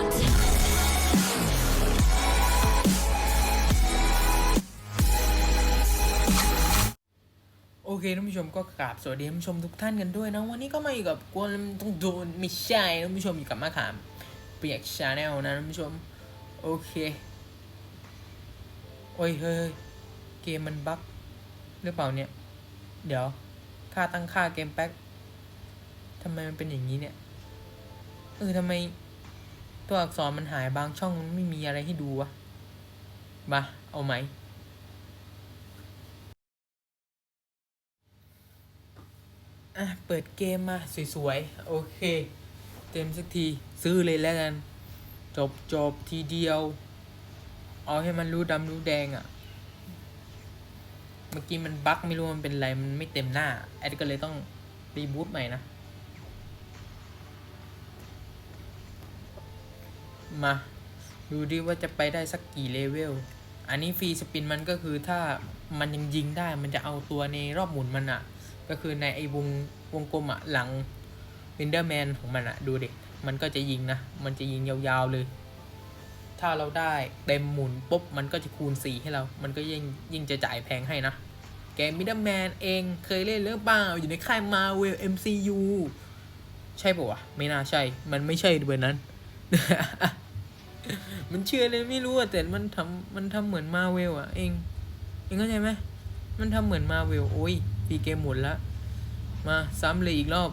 โอเคท่านผู้ชมก็กราบสวัสดีท่านผู้ชมทุกท่านกันด้วยนะวันนี้ก็มาอยู่กับกวนต้องโดนไม่ใช่ท่านผู้ชมอยู่กับมะขามเปียกชาแนลนะท่านผู้ชม โอเคโอ้ยเฮ้ยเกมมันบั๊กหรือเปล่าเนี่ย เดี๋ยวค่าตั้งค่าเกมแป๊กทำไมมันเป็นอย่างนี้เนี่ยเออทำไม ตัวอักษรมันหายบางช่องมันไม่มีอะไรให้ดูวะมาเอาไหม อะ เปิดเกมมา สวยๆ โอเค เต็มสักทีซื้อเลยแล้วกัน จบจบทีเดียว เอาให้มันรู้ดำรู้แดงอะ่ะ เมื่อกี้มันบั๊กไม่รู้มันเป็นอะไร มันไม่เต็มหน้า แอดก็เลยต้องรีบูตใหม่นะ มา ดูดิว่าจะไปได้สักกี่เลเวล อันนี้ฟรีสปินมันก็คือถ้ามันยังยิงได้มันจะเอาตัวในรอบหมุนมันอะก็คือในไอ้วงวงกลมอะหลังวินเดอร์แมนของมันอะดูเด็กมันก็จะยิงนะ มันจะยิงยาวๆเลย ถ้าเราได้เต็มหมุนปุ๊บมันก็จะคูณ 4 ให้เรา มันก็ยิ่งยิ่งจะจ่ายแพงให้นะเกมมิดเดิลแมนเองเคยเล่นหรือเปล่าอยู่ในค่ายมาเวล MCU ใช่ปะวะ ไม่น่าใช่ มันไม่ใช่เบอร์นั้น มันเชื่อเลยไม่รู้อะแต่มันทำมันทำเหมือนมาเวลอะเองเองเข้าใจไหมมันทำเหมือนมาเวลโอ้ยปีเกมหมดละมาซ้ำเลยอีกรอบ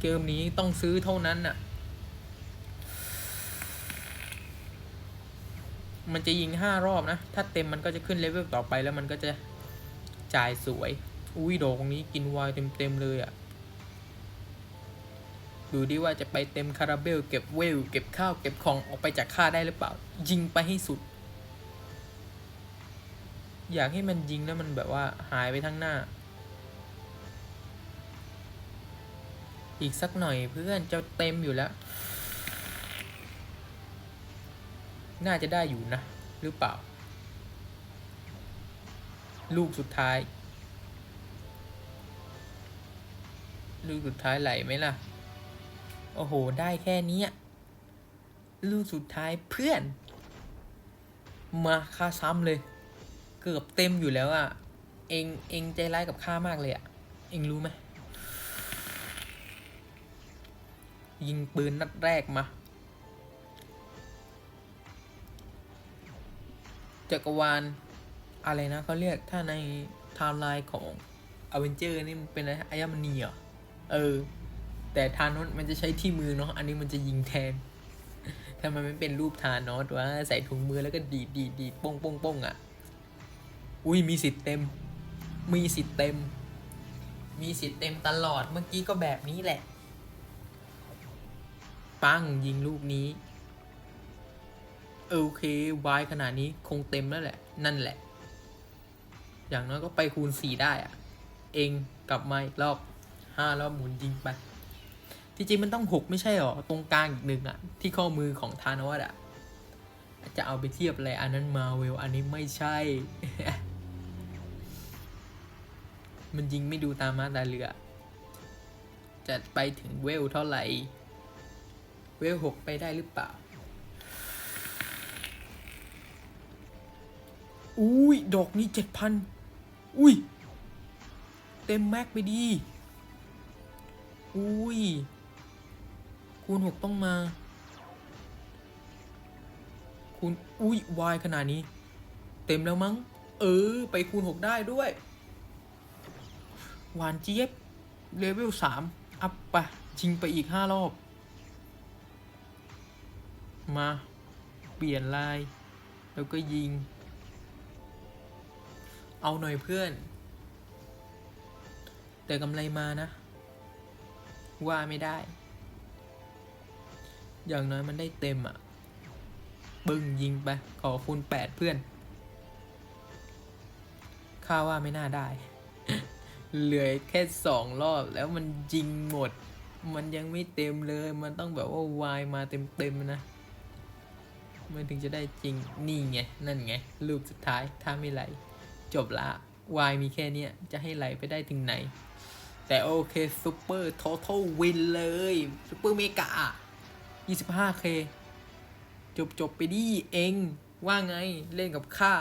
เกมนี้ต้องซื้อเท่านั้นน่ะมันจะยิงห้ารอบนะ ถ้าเต็มมันก็จะขึ้นเลเวลต่อไปแล้วมันก็จะจ่ายสวย อุ้ยดอกนี้กินไวายเต็มๆเลยอะ่ะ ดูดิว่าจะไปเต็มคาราเบล เก็บเวล เก็บข้าว เก็บของออกไปจากค่าได้หรือเปล่า ยิงไปให้สุด อยากให้มันยิงแล้วมันแบบว่าหายไปทั้งหน้า อีกสักหน่อยเพื่อนจะเต็มอยู่แล้ว น่าจะได้อยู่นะ หรือเปล่า ลูกสุดท้าย ลูกสุดท้ายไหลไหมล่ะ โอ้โห ได้แค่นี้ลูกสุดท้ายเพื่อน มาค่าซ้ำเลย เกือบเต็มอยู่แล้วอะ่ะ เองเองใจร้ายกับข้ามากเลยอะ่ะ เองรู้ไหมยิงปืนนัดแรกมาจักรวาลอะไรนะเขาเรียกถ้าในไทม์ไลน์ของอเวนเจอร์นี่มันเป็นอะไรอายามณีเหรอเออ แต่ทานอสมันจะใช้ที่มือเนาะอันนี้มันจะยิงแทนถ้ามันไม่เป็นรูปทานอสว่าใส่ถุงมือแล้วก็ดีดดีดดีดป้งป้งป้งอะ อุ้ยมีสิทธิ์เต็ม มีสิทธิ์เต็ม มีสิทธิ์เต็มตลอดเมื่อกี้ก็แบบนี้แหละ ปังยิงลูกนี้โอเควายขนาดนี้คงเต็มแล้วแหละ นั่นแหละ อย่างน้อยก็ไปคูณสี่ได้อะเองกลับมาอีกรอบห้ารอบหมุนยิงไป จริงมันต้องหกไม่ใช่หรอ ตรงกลางอีกหนึ่งอะที่ข้อมือของธานอสอะจะเอาไปเทียบอะไรอันนั้นมาเวลอันนี้ไม่ใช่ มันยิงไม่ดูตามมาตาเรือ จะไปถึงเวลเท่าไหร่ เวลหกไปได้หรือเปล่า อุ้ยดอกนี้เจ็ดพันอุ้ย เต็มแม็กไปดี อุ้ย คูณหกต้องมา คูณอุ้ยวายขนาดนี้ เต็มแล้วมั้ง เออ ไปคูณหกได้ด้วย หวานเจี๊ยบเลเวลสามอัพไปชิงไปอีกห้ารอบ มา เปลี่ยนลาย แล้วก็ยิง เอาหน่อยเพื่อน แต่กำไรมานะ ว่าไม่ได้ อย่างน้อยมันได้เต็มอะ บึ้งยิงไป ขอคูณแปดเพื่อนข้าว่าไม่น่าได้ เหลือแค่สองรอบแล้วมันยิงหมด มันยังไม่เต็มเลย มันต้องแบบว่าวายมาเต็มๆนะ มันถึงจะได้จริง นี่ไง นั่นไงลูกสุดท้าย ถ้าไม่ไหล จบละวายมีแค่เนี้ย จะให้ไหลไปได้ถึงไหน แต่โอเคซูเปอร์ท t ท l วินเลยซูเปอร์เมกา 25k จบจบไปดิเองว่าไงเล่นกับข้า